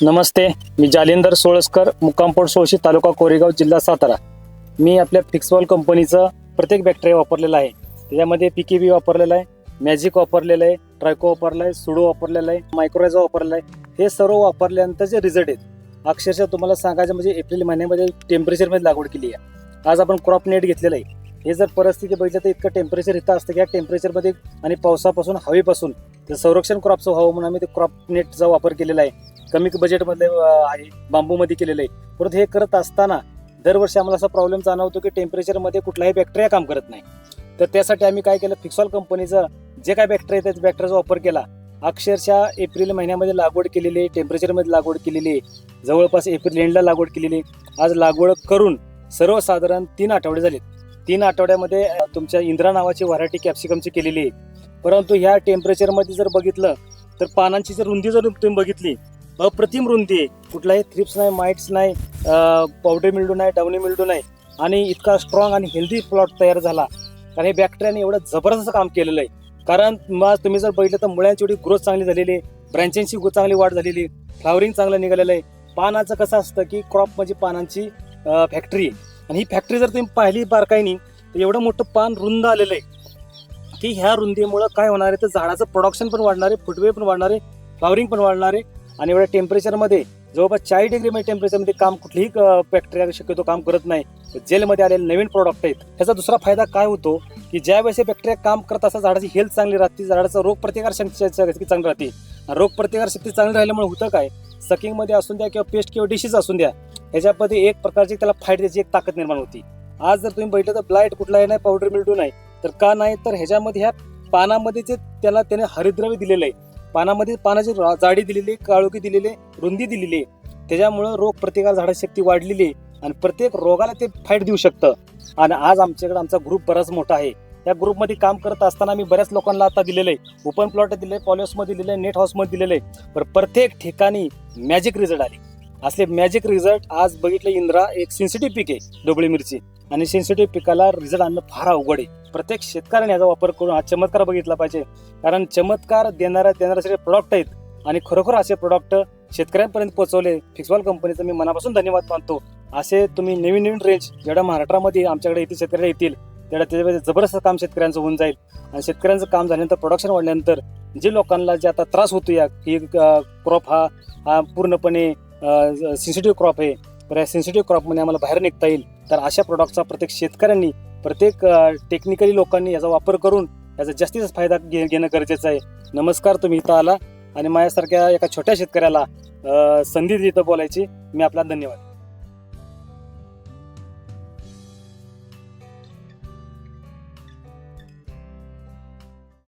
नमस्ते मी जालिंदर सोळसकर मुक्कामपोट सोळशी तालुका कोरेगाव जिल्हा सातारा. मी आपल्या फिक्सवॉल कंपनीचं प्रत्येक बॅक्टेरिया वापरलेला आहे. त्याच्यामध्ये पी के बी वापरलेलं आहे मॅजिक वापरलेलं आहे ट्रायको वापरला आहे सुडो वापरलेला आहे मायक्रोरायझा वापरलेला आहे. हे सर्व वापरल्यानंतर जे रिझल्ट आहेत अक्षरशः तुम्हाला सांगायचं म्हणजे एप्रिल महिन्यामध्ये टेम्परेचरमध्ये लागवड केली आहे. आज आपण क्रॉप नेट घेतलेलं आहे. हे जर परिस्थिती बघितलं तर इतकं टेम्परेचर इथं असतं की या टेम्परेचरमध्ये आणि पावसापासून हवेपासून तर संरक्षण क्रॉपचं व्हावं म्हणून आम्ही ते क्रॉप नेटचा वापर केलेला आहे. कमी बजेटमध्ये आहे. बांबूमध्ये केलेलं आहे. परंतु हे करत असताना दरवर्षी आम्हाला असा प्रॉब्लेम जाणवतो की टेम्परेचरमध्ये कुठलाही बॅक्टेरिया काम करत नाही. तर त्यासाठी आम्ही काय केलं फिक्सॉल कंपनीचं जे काय बॅक्टेरिया आहे त्या बॅक्टेरियाचा वापर केला. अक्षरशः एप्रिल महिन्यामध्ये लागवड केलेली आहे टेम्परेचरमध्ये लागवड केलेली आहे. जवळपास एप्रिल एंडला लागवड केलेली आहे. आज लागवड करून सर्वसाधारण तीन आठवडे झालेत. तीन आठवड्यामध्ये तुमच्या इंद्रा नावाची व्हरायटी कॅप्सिकमची केलेली आहे. परंतु ह्या टेम्परेचरमध्ये जर बघितलं तर पानांची जर रुंदी जर तुम्ही बघितली अप्रतिम रुंदी आहे. कुठलाही थ्रिप्स नाही माइट्स नाही पावडर मिळडू नाही डावणी मिळडू नाही आणि इतका स्ट्रॉंग आणि हेल्दी प्लॉट तयार झाला. कारण हे बॅक्टेरियाने एवढं जबरदस्त काम केलेलं आहे. कारण मग तुम्ही जर बघितलं तर मुळ्यांची एवढी ग्रोथ चांगली झालेली आहे. ब्रँचेंची चांगली वाढ झालेली फ्लावरिंग चांगलं निघालेलं आहे. पानाचं कसं असतं की क्रॉप म्हणजे पानांची फॅक्टरी आणि ही फॅक्टरी जर तुम्ही पाहिली बारकाईनी तर एवढं मोठं पान रुंद आलेलं आहे. की ह्या रुंदीमुळं काय होणार आहे? तर झाडाचं प्रोडक्शन पण वाढणार आहे फुटवे पण वाढणार आहे फ्लावरिंग पण वाढणार आहे. आणि एवढ्या टेम्परेचरमध्ये जवळपास चाळीस डिग्री टेम्परेचरमध्ये काम कुठलीही बॅक्टेरिया शक्यतो काम करत नाही. जेलमध्ये आलेले नवीन प्रॉडक्ट आहेत. त्याचा दुसरा फायदा काय होतो की ज्या वेळेस बॅक्टेरिया काम करत असतात झाडाची हेल्थ चांगली राहते झाडाचं रोगप्रतिकार शक्ती चांगली राहते. आणि रोगप्रतिकार शक्ती चांगली राहिल्यामुळे होतं काय सकिंगमध्ये असून द्या किंवा पेस्ट किंवा डिशेस असून द्या ह्याच्यामध्ये एक प्रकारची त्याला फाईट द्यायची एक ताकद निर्माण होती. आज जर तुम्ही बघितलं तर ब्लाईट कुठलाही नाही पावडर मिळतो नाही तर का नाही तर ह्याच्यामध्ये ह्या पानामध्ये जे त्याला त्याने हरिद्रव्य दिलेलं आहे. पानामध्ये पानाची जाडी दिलेली काळोखी दिलेली रुंदी दिलेली आहे. त्याच्यामुळं रोग प्रतिकार झाडाची शक्ती वाढलेली आहे आणि प्रत्येक रोगाला ते फाईट देऊ शकतं. आणि आज आमच्याकडे आमचा ग्रुप बराच मोठा आहे. त्या ग्रुपमध्ये काम करत असताना आम्ही बऱ्याच लोकांना आता दिलेलं आहे. ओपन प्लॉट दिले पॉलिहाऊसमध्ये दिले नेट हाऊसमध्ये दिलेलं आहे पण प्रत्येक ठिकाणी मॅजिक रिझल्ट आले. असले मॅजिक रिझल्ट आज बघितलं इंद्रा एक सेन्सिटिव्ह पीक आहे डोबळी मिरची. आणि सेन्सिटिव्ह पिकाला रिझल्ट आणणं फार अवघड आहे. प्रत्येक शेतकऱ्याने याचा वापर करून हा चमत्कार बघितला पाहिजे. कारण चमत्कार देणाऱ्या देणारे सगळे प्रॉडक्ट आहेत. आणि खरोखर असे प्रॉडक्ट शेतकऱ्यांपर्यंत पोहोचवले. फिक्सवाल कंपनीचं मी मनापासून धन्यवाद मानतो. असे तुम्ही नवीन नवीन रेंज जेवढ्या महाराष्ट्रामध्ये आमच्याकडे येतील शेतकऱ्याला येतील तेवढ्या त्याच्यामध्ये जबरदस्त काम शेतकऱ्यांचं होऊन जाईल. आणि शेतकऱ्यांचं काम झाल्यानंतर प्रोडक्शन वाढल्यानंतर जे लोकांना जे आता त्रास होतो या की क्रॉप हा हा पूर्णपणे सेन्सिटिव्ह क्रॉप आहे. तर या सेन्सिटिव्ह क्रॉपमध्ये आम्हाला बाहेर निघता येईल. तर अशा प्रोडक्टचा प्रत्येक शेतकऱ्यांनी प्रत्येक टेक्निकली लोकांनी याचा वापर करून याचा जास्तीत जास्त फायदा घे घेणं गरजेचं आहे. नमस्कार तुम्ही इथं आला आणि माझ्यासारख्या एका छोट्या शेतकऱ्याला संधी इथं बोलायची. मी आपला धन्यवाद.